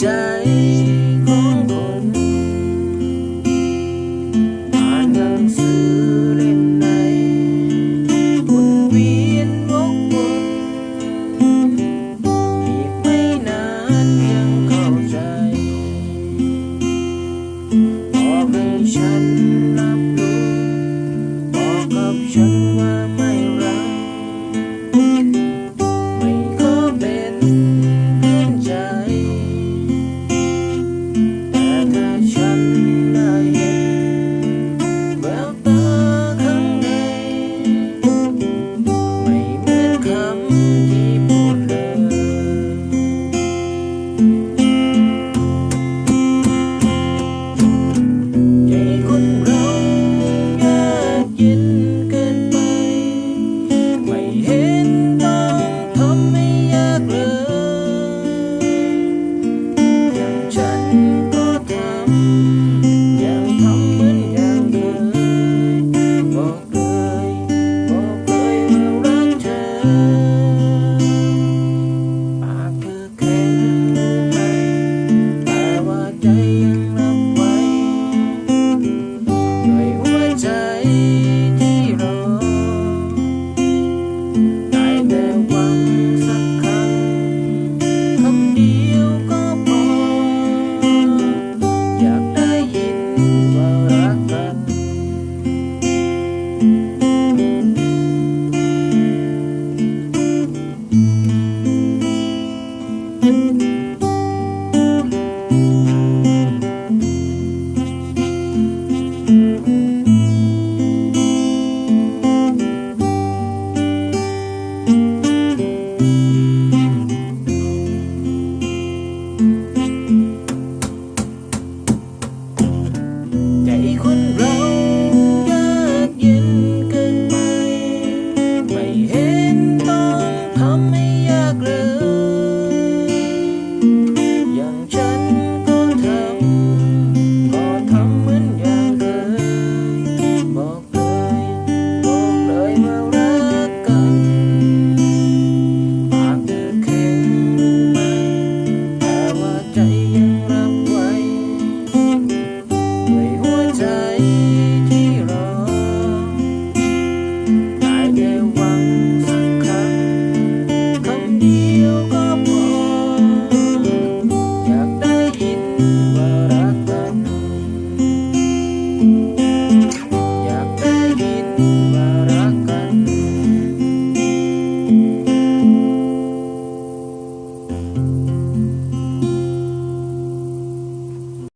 ใจของคนอ่านหนังสือเล่มไหนวนเวียนวกวนอีกไม่นานยังเข้าใจบอกให้ฉัน